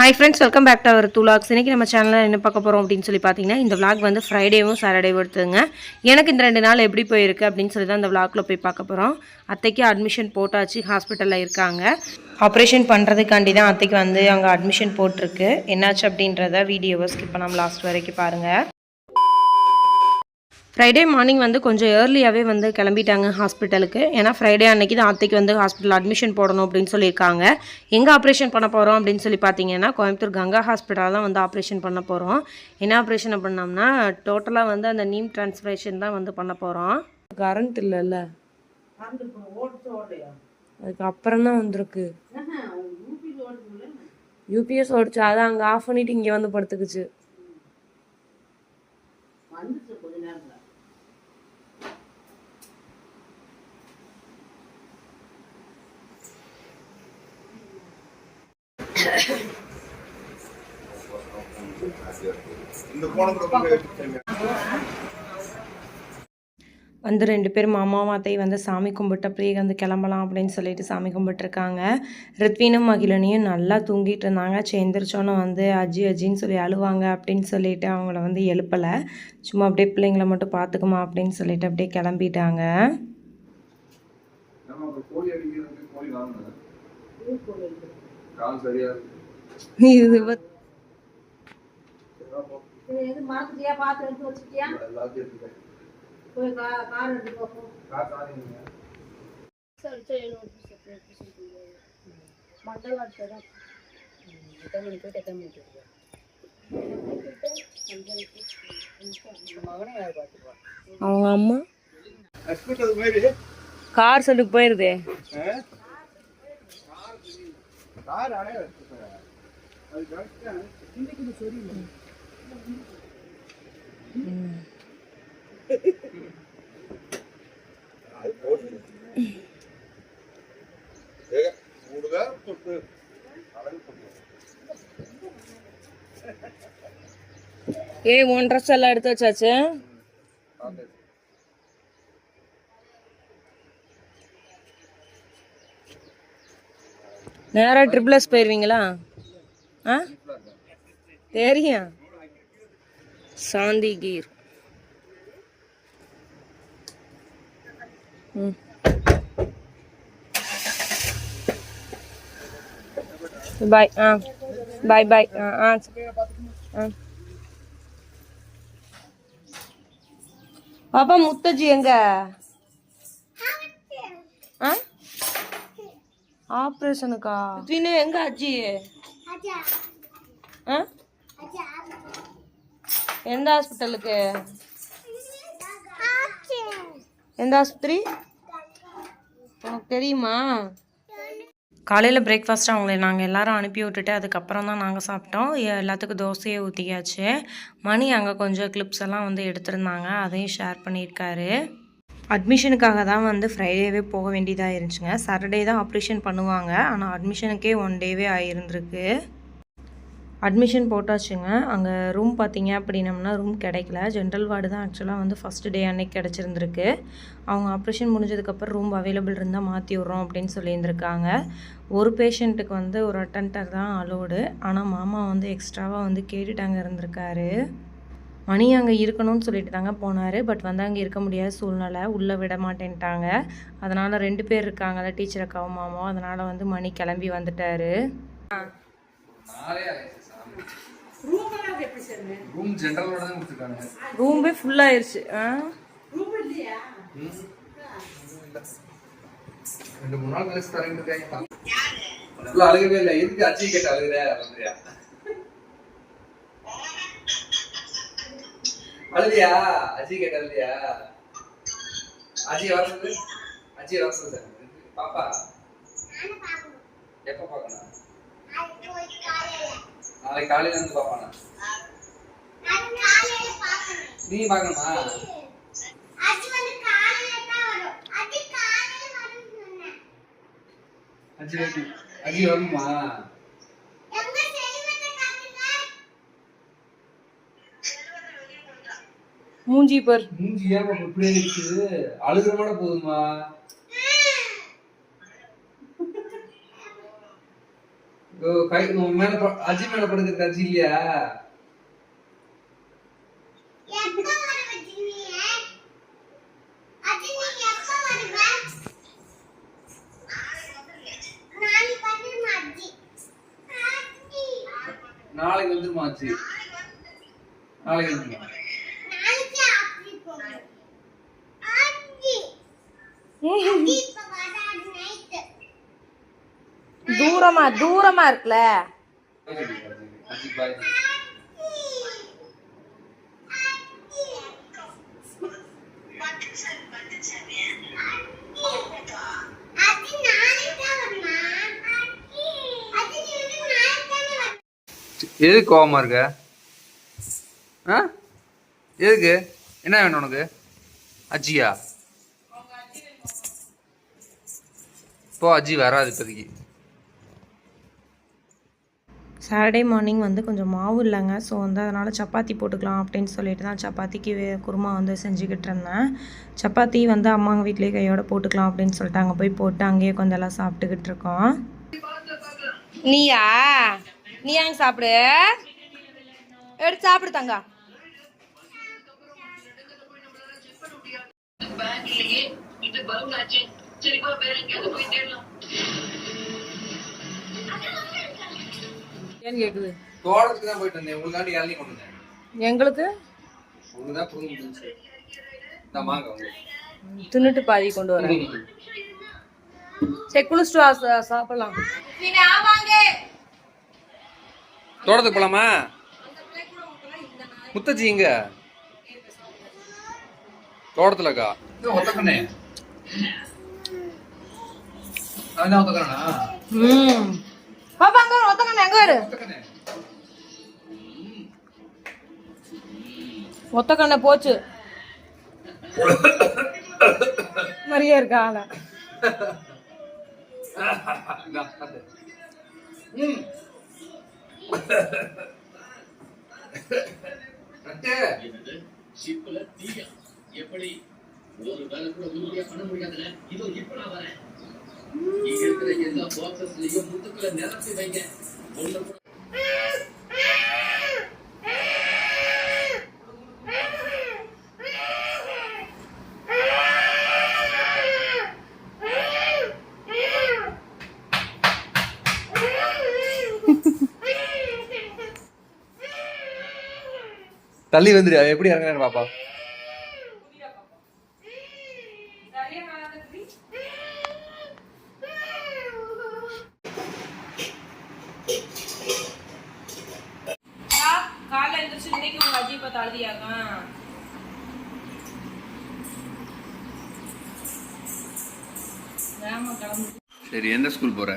Hi friends welcome back to our துலாக்ஸ் இன்றைக்கி நம்ம சேனலில் என்ன பார்க்க போகிறோம் அப்படின்னு சொல்லி பார்த்தீங்கன்னா இந்த விளாக் வந்து ஃப்ரைடேவும் சாட்டர்டே எடுத்துங்க எனக்கு இந்த ரெண்டு நாள் எப்படி போயிருக்கு அப்படின்னு சொல்லி தான் இந்த vlogல போய் பார்க்க போகிறோம் அத்தைக்கு அட்மிஷன் போட்டாச்சு ஹாஸ்பிட்டலில் இருக்காங்க. ஆப்ரேஷன் பண்ணுறதுக்காண்டி தான் அத்தைக்கு வந்து அங்கே அட்மிஷன் போட்டிருக்கு. என்னாச்சு அப்படின்றத வீடியோவை ஸ்கிப் பண்ணாமல் லாஸ்ட் வரைக்கும் பாருங்கள் ஃப்ரைடே மார்னிங் வந்து கொஞ்சம் ஏர்லியாகவே வந்து கிளம்பிட்டாங்க ஹாஸ்பிட்டலுக்கு ஏன்னா ஃப்ரைடே அன்னைக்கு தான் அத்தைக்கு வந்து ஹாஸ்பிட்டல் அட்மிஷன் போடணும் அப்படின்னு சொல்லியிருக்காங்க. எங்கே ஆப்ரேஷன் பண்ண போகிறோம் அப்படின்னு சொல்லி பார்த்தீங்கன்னா கோயம்புத்தூர் கங்கா ஹாஸ்பிட்டலில் தான் வந்து ஆப்ரேஷன் பண்ண போகிறோம் என்ன ஆப்ரேஷன் பண்ணோம்னா டோட்டலாக வந்து அந்த நீம் டிரான்ஸ்ஃபரேஷன் தான் வந்து பண்ண போகிறோம் கரண்ட் இல்லைல்ல. அதுக்கு அப்புறம் தான் வந்திருக்கு. யூபிஎஸ் ஓடிச்சு. அதான் அங்கே ஆஃப் பண்ணிட்டு இங்கே வந்து படுத்துக்குச்சு. வந்து ரெண்டு பேர் மாமாவும் அத்தை வந்து சாமி கும்பிட்டு அப்படியே வந்து கிளம்பலாம் அப்படின்னு சொல்லிட்டு சாமி கும்பிட்டுருக்காங்க. ரித்வினும் மகிழனியும் நல்லா தூங்கிட்டு இருந்தாங்க. சேர்ந்துருச்சோன்னு வந்து அஜி அஜின்னு சொல்லி அழுவாங்க அப்படின்னு சொல்லிட்டு அவங்கள வந்து எழுப்பலை. சும்மா அப்படியே பிள்ளைங்கள மட்டும் பார்த்துக்குமா அப்படின்னு சொல்லிட்டு அப்படியே கிளம்பிட்டாங்க. கோழி கால் சரியா இருக்கு. இது பத்- இது மறந்துட்டியா பார்த்து எடுத்து வச்சுட்டியா எல்லாத்தையும் எடுத்துட்டேன். போய் கார் எடுத்து சரி சரி மண்டல எத்தனை மணிக்கு எத்தனை மணிக்கு அவங்க அம்மா? கார் சொல்லுக்கு போயிருதே. கார் அடைய அது கரெக்டா இன்னைக்கு சரியில்லை. அது போட்டு. ஏக மூடுதா? தொட்டு. அழகு பண்ணு ஏய் உன் ட்ரெஸ் எல்லாம் எடுத்து வச்சாச்சு? நேராக ட்ரிபிள்எஸ் போயிடுவீங்களா ஆ? தெரியும். சாந்தி கீர். ம். பாய் ஆ. பாய் பாய் ஆ ஆ. ஆ. பாப்பா முத்தஜி எங்க ஆ ஆப்ரேஷனுக்கா? தினு எங்க அஜி ஆ? எந்த ஹாஸ்பிட்டலுக்கு? எந்த ஆஸ்பத்திரி? உனக்கு தெரியுமா? காலையில் பிரேக்ஃபாஸ்ட்டு அவங்கள நாங்கள் எல்லாரும் அனுப்பி விட்டுட்டு அதுக்கப்புறம் தான் நாங்கள் சாப்பிட்டோம். எல்லாத்துக்கும் தோசையை ஊற்றியாச்சு மணி அங்கே கொஞ்சம் கிளிப்ஸ் எல்லாம் வந்து எடுத்திருந்தாங்க. அதையும் ஷேர் பண்ணியிருக்காரு. அட்மிஷனுக்காக தான் வந்து ஃப்ரைடேவே போக வேண்டியதாக இருந்துச்சுங்க. சாட்டர்டே தான் ஆப்ரேஷன் பண்ணுவாங்க. ஆனால் அட்மிஷனுக்கே ஒன் டேவே ஆகியிருந்துருக்கு அட்மிஷன் போட்டாச்சுங்க. அங்கே ரூம் பார்த்தீங்க அப்படின்னம்னா ரூம் கிடைக்கல. ஜென்ரல் வார்டு தான் ஆக்சுவலாக வந்து ஃபஸ்ட் டே அன்னைக்கு கிடச்சிருந்துருக்கு. அவங்க ஆப்ரேஷன் முடிஞ்சதுக்கப்புறம் ரூம் அவைலபிள் இருந்தால் மாற்றி விட்றோம் அப்படின்னு சொல்லியிருந்திருக்காங்க. ஒரு பேஷண்ட்டுக்கு வந்து ஒரு அட்டன்டர் தான் அலோடு ஆனால் மாமா வந்து எக்ஸ்ட்ராவாக வந்து கேட்டுட்டாங்க இருந்திருக்காரு. மணி அங்கே இருக்கணும்னு சொல்லிட்டு தாங்க போனார். பட் வந்து அங்கே இருக்க முடியாத சூழ்நிலை. உள்ளே விட மாட்டேன்ட்டாங்க. அதனால் ரெண்டு பேர் இருக்காங்கல்ல டீச்சர் அக்காவும் மாமாவும். அதனால் வந்து மணி கிளம்பி வந்துட்டாரு. ரூம் ஃபுல்லாயிருச்சு ஆ? ரெண்டு மூணு நாள் கழிச்சு தரேன் அழுகவே இல்லை. எதுக்கு அச்சி கேட்டு அழுகுற? அப்படியா? அழுதியா அஜி கேட்ட அழுதியா அஜி வர சொல்லு அஜி வர சொல்லு பாப்பா. எப்ப பாக்கணும்? நாளைக்கு காலையில இருந்து பாப்பானா? நீ பாக்கணுமா? அஜி அஜி வரணுமா மூஞ்சி பர். மூஞ்சி ஏமா இப்படியே இருக்குது? அழுகுற கூட போதுமா? ஓ, கை உன் மேல அஜி மேல படுக்கிறது அஜி இல்லையா? நாளைக்கு வந்துருமா அஜி? நாளைக்கு வந்துருமா? தூரமா தூரமா இருக்குல்ல. எதுக்கு கோவமா இருக்க? எதுக்கு? என்ன வேணும் உனக்கு? அஜியா? போ அஜி வராது இப்போதைக்கு. சாட்டர்டே மார்னிங் வந்து கொஞ்சம் மாவு இல்லைங்க. ஸோ வந்து அதனால் சப்பாத்தி போட்டுக்கலாம் அப்படின்னு சொல்லிட்டு தான் சப்பாத்திக்கு குருமா வந்து செஞ்சுக்கிட்டு இருந்தேன். சப்பாத்தி வந்து அம்மாங்க வீட்லேயே கையோட போட்டுக்கலாம் அப்படின்னு சொல்லிட்டு அங்கே போய் போட்டு அங்கேயே கொஞ்சம் எல்லாம் சாப்பிட்டுக்கிட்டு இருக்கோம். நீயா? நீ ஏங்க சாப்பிடு? எடுத்து சாப்பிடு தங்கா. ஏன்னு கேக்குது? தோட்டத்துக்கு தான் போயிட்டு வந்தேன். உங்களுக்காண்டி இளநீ கொண்டு வந்தேன். எங்களுக்கு? தான் முடிஞ்சு உங்களுக்கு தின்னுட்டு பாதி கொண்டு வரேன். சரி குளிச்சுட்டு சாப்பிடலாம். தோட்டத்துக்கு போலாமா? முத்தச்சி இங்க தோட்டத்துலக்கா ஒத்தக்கண்ணே அதான் ஒத்தக்கண்ணா ம் பாப்பா அங்க ஒத்தக்கண்ண எங்க இரு ஒத்தக்கண்ணே ஒத்தக்கண்ண தள்ளி வந்துடு அவன் எப்படி இறங்குறேன்னு பாப்பா காலைல எழுந்திரிச்சு இன்னைக்கு வேமா கிளம்பு. சரி எந்த ஸ்கூல் போற?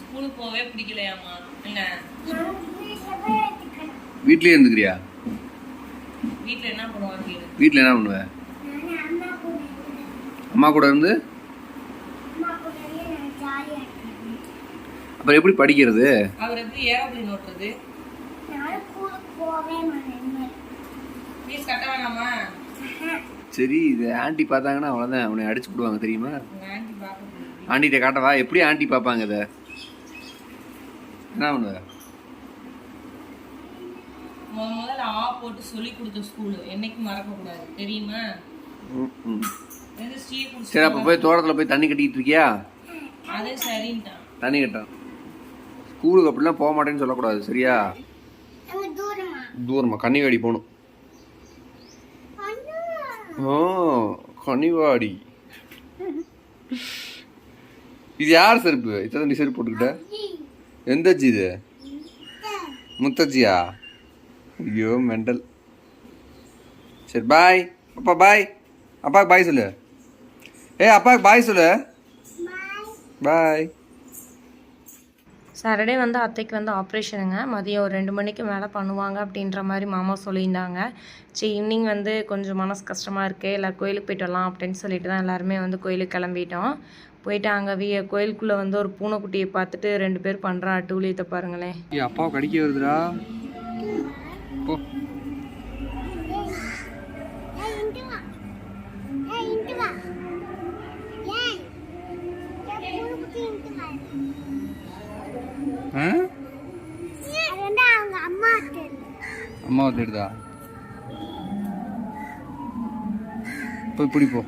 ஸ்கூலுக்கு போகவே பிடிக்கலையாமா என்ன? வீட்லயே இருந்துக்கிறியா? வீட்டில் என்ன பண்ணுவாங்க. வீட்ல என்ன பண்ணுவ? அம்மா கூட இருந்து? அப்புறம் எப்படி படிக்கிறது? அவர் எப்படி ஏரோப்ளேன் ஓட்டுறது? ஃபீஸ் கட்ட வேணாமா? சரி இது ஆண்டி பார்த்தாங்கன்னா அவ்வளோதான் அவனை அடிச்சு விடுவாங்க தெரியுமா? ஆண்டிகிட்ட காட்டவா? எப்படி ஆண்டி பார்ப்பாங்க இதை? என்ன பண்ணுவ? முத முதல்ல ஆ போட்டு சொல்லி கொடுத்த ஸ்கூலு. என்னைக்கு மறக்க கூடாது. தெரியுமா? சரி அப்போ போய் தோட்டத்தில் போய் தண்ணி கட்டிக்கிட்டு இருக்கியா? அது சரின்ட்டான். தண்ணி கட்டான். ஸ்கூலுக்கு அப்படிலாம் போக மாட்டேன்னு சொல்லக்கூடாது சரியா? தூரமா? கன்னிவாடி போகணும். ஓ கன்னிவாடி இது யார் செருப்பு? இத்தனை நீ செருப்பு போட்டுக்கிட்ட? எந்த அஜி இது? முத்தஜியா ஐயோ மெண்டல். சரி பாய் அப்பா பாய் அப்பாவுக்கு பாய் சொல்லு. ஏய் அப்பாவுக்கு பாய் சொல்லு. பாய் சாட்டர்டே வந்து அத்தைக்கு வந்து ஆப்ரேஷனுங்க மதியம் ஒரு ரெண்டு மணிக்கு மேலே பண்ணுவாங்க அப்படின்ற மாதிரி மாமா சொல்லியிருந்தாங்க. சரி ஈவினிங் வந்து கொஞ்சம் மனசு கஷ்டமாக இருக்குது எல்லோரும் கோயிலுக்கு போயிட்டு வரலாம் அப்படின்னு சொல்லிட்டு தான் எல்லாருமே வந்து கோயிலுக்கு கிளம்பிட்டோம். போயிட்டு அங்கே வீ கோயிலுக்குள்ளே வந்து ஒரு பூனைக்குட்டியை பார்த்துட்டு ரெண்டு பேர் பண்ணுற டூலியத்தை பாருங்களேன். அப்பாவை கடிக்க வருதுடா. அம்மாவை தேடுதா போய் பிடிப்போ.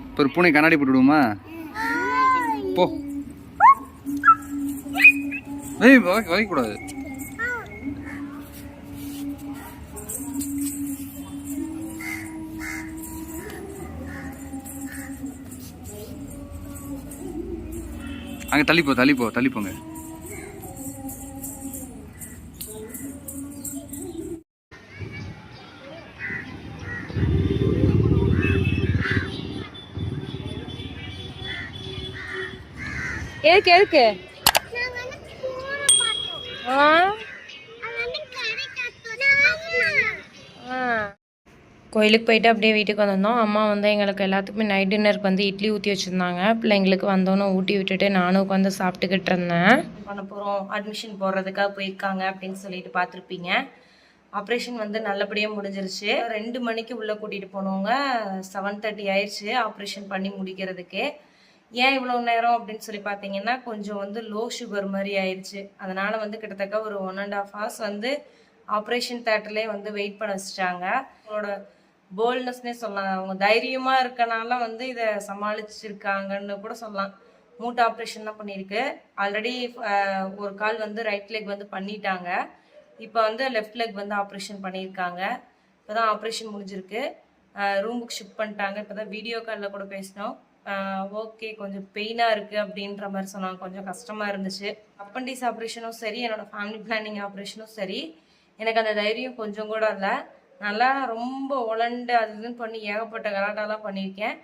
இப்போ ஒரு பூனை கண்ணாடி போட்டு விடுவோமா? போ. ஏய் வகை வைக்கக்கூடாது அங்கே தள்ளிப்போ தள்ளிப்போ தள்ளிப்போங்க எதுக்கு எதுக்கு? கோயிலுக்கு போயிட்டு அப்படியே வீட்டுக்கு வந்திருந்தோம். அம்மா வந்து எங்களுக்கு எல்லாத்துக்குமே நைட் டின்னருக்கு வந்து இட்லி ஊற்றி வச்சுருந்தாங்க. பிள்ளைங்களுக்கு வந்தோன்னு ஊட்டி விட்டுட்டு நானும் உட்காந்து சாப்பிட்டுக்கிட்டு இருந்தேன். பண்ண போகிறோம் அட்மிஷன் போடுறதுக்காக போயிருக்காங்க அப்படின்னு சொல்லிட்டு பார்த்துருப்பீங்க. ஆப்ரேஷன் வந்து நல்லபடியாக முடிஞ்சிருச்சு. ரெண்டு மணிக்கு உள்ளே கூட்டிகிட்டு போனவங்க செவன் தேர்ட்டி ஆயிடுச்சு ஆப்ரேஷன் பண்ணி முடிக்கிறதுக்கு. ஏன் இவ்வளோ நேரம் அப்படின்னு சொல்லி பார்த்தீங்கன்னா கொஞ்சம் வந்து லோ சுகர் மாதிரி ஆயிடுச்சு. அதனால வந்து கிட்டத்தட்ட ஒரு ஒன் அண்ட் ஆஃப் ஹவர்ஸ் வந்து ஆப்ரேஷன் தேட்டர்லேயே வந்து வெயிட் பண்ண வச்சுட்டாங்க. அவங்களோட போல்ட்னஸ்னே சொல்லலாம். அவங்க தைரியமாக இருக்கனால வந்து இதை சமாளிச்சிருக்காங்கன்னு கூட சொல்லலாம். மூட்டை ஆப்ரேஷன் தான் பண்ணியிருக்கு. ஆல்ரெடி ஒரு கால் வந்து ரைட் லெக் வந்து பண்ணிட்டாங்க. இப்போ வந்து லெஃப்ட் லெக் வந்து ஆப்ரேஷன் பண்ணியிருக்காங்க. இப்போ தான் ஆப்ரேஷன் முடிஞ்சிருக்கு ரூமுக்கு ஷிஃப்ட் பண்ணிட்டாங்க. இப்போ தான் வீடியோ காலில் கூட பேசினோம். ஓகே கொஞ்சம் பெயினாக இருக்குது அப்படின்ற மாதிரி சொன்னாங்க. கொஞ்சம் கஷ்டமாக இருந்துச்சு. அப்பண்டிஸ் ஆப்ரேஷனும் சரி என்னோடய ஃபேமிலி பிளானிங் ஆப்ரேஷனும் சரி. எனக்கு அந்த தைரியம் கொஞ்சம் கூட இல்லை. நல்லா ரொம்ப உழண்டு அது இதுன்னு பண்ணி ஏகப்பட்ட கலாட்டாலாம் பண்ணியிருக்கேன்.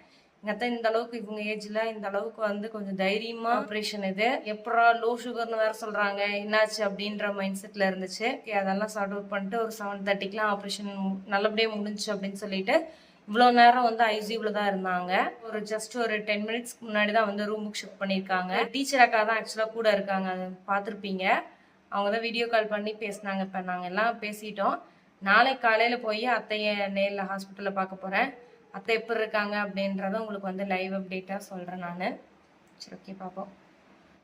எங்கள் இந்த அளவுக்கு இவங்க ஏஜ்ல இந்த அளவுக்கு வந்து கொஞ்சம் தைரியமா ஆப்ரேஷன் இது. எப்படா லோ சுகர்னு வேற சொல்றாங்க. என்னாச்சு அப்படின்ற மைண்ட் செட்ல இருந்துச்சு. அதெல்லாம் சார்ட் அவுட் பண்ணிட்டு ஒரு செவன் தேர்ட்டிக்கெலாம் ஆப்ரேஷன் நல்லபடியாக முடிஞ்சுச்சு அப்படின்னு சொல்லிட்டு இவ்வளோ நேரம் வந்து ஐசியூவில் தான் இருந்தாங்க. ஒரு ஜஸ்ட் ஒரு டென் மினிட்ஸ்க்கு முன்னாடி தான் வந்து ரூமுக்கு ஷிஃப்ட் பண்ணியிருக்காங்க. டீச்சர் அக்கா தான் ஆக்சுவலாக கூட இருக்காங்க. அதை பார்த்துருப்பீங்க. அவங்க தான் வீடியோ கால் பண்ணி பேசினாங்க. இப்போ நாங்கள் எல்லாம் பேசிட்டோம். நாளை காலையில் போய் அத்தையை நேரில் ஹாஸ்பிட்டலில் பார்க்க போகிறேன் அத்தை எப்படி இருக்காங்க அப்படின்றத உங்களுக்கு வந்து லைவ் அப்டேட்டாக சொல்கிறேன் நான். சரி ஓகே பார்ப்போம்.